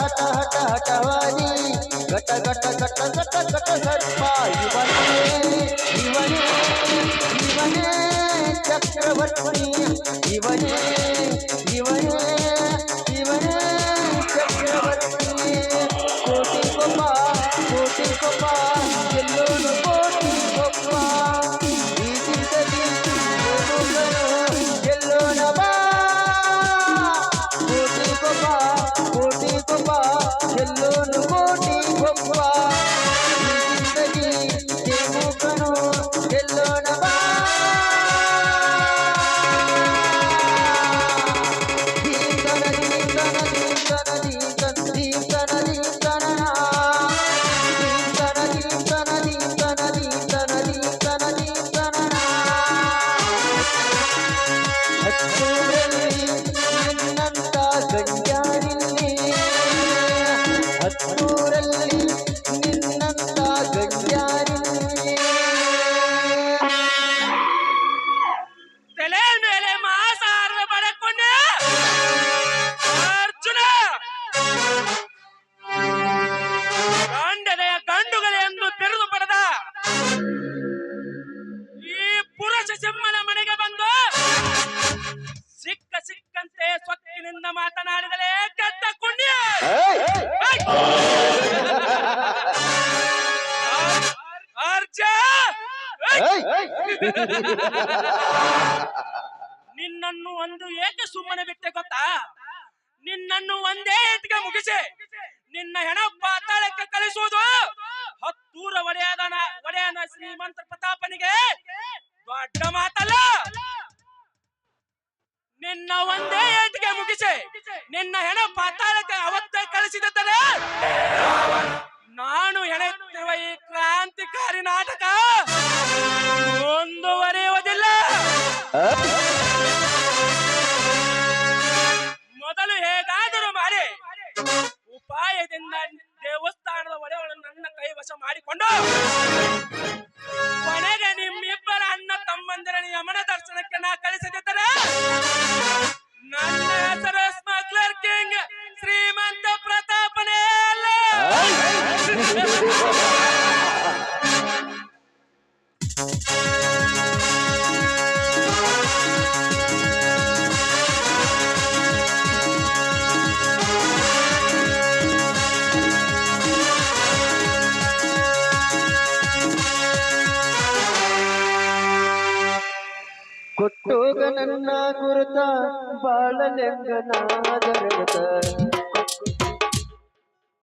हट हट हटवानी घट घट घट घट घट सर्पा युवने युवने युवने चक्रवर्ती युवने ಪುರುಷ ಸಿಂಹನ ಮನೆಗೆ ಬಂದು ಸಿಕ್ಕ ಸಿಕ್ಕಂತೆ ಸ್ವತ್ತಿನಿಂದ ಮಾತನಾಡಿದರೆ ಕೆಟ್ಟ ಕುಣ್ಯ ನಿನ್ನನ್ನು ಒಂದು ಏಕೆ ಸುಮ್ಮನೆ ಬಿಟ್ಟೆ ಗೊತ್ತಾ? ನಿನ್ನನ್ನು ಒಂದೇ ಏಟಿಗೆ ಮುಗಿಸಿ. ನಿನ್ನ ಹೆಣ ಪಾತಾಳಕ್ಕೆ ಕಳಿಸುವುದು. ಹತ್ತೂರ ಒಡೆಯದನ ಒಡೆಯನ ಶ್ರೀಮಂತ ಪ್ರತಾಪನಿಗೆ ದೊಡ್ಡ ಮಾತಲ್ಲ. ನಿನ್ನ ಒಂದೇ ಏಟಿಗೆ ಮುಗಿಸಿ. ನಿನ್ನ ಹೆಣ ಪಾತಾಳಕ್ಕೆ ಅವತ್ತೇ ಕಳಿಸಿದರೆ ನಾನು ಹೆಣೆಯುತ್ತಿರುವ ಈ ಕ್ರಾಂತಿಕಾರಿ ನಾಟಕ ಮುಂದುವರಿಯುವುದಿಲ್ಲ. ಮೊದಲು ಹೇಗಾದರೂ ಮಾಡಿ. ಉಪಾಯದಿಂದ ದೇವಸ್ಥಾನದ ಒಡೆಯವನ್ನು ನನ್ನ ಕೈವಶ ಮಾಡಿಕೊಂಡು ಕೊಟ್ಟೋಗ ನನ್ನ ಗುರುತ ಬಾಳಲೆಂಗ ನಾದರಗತ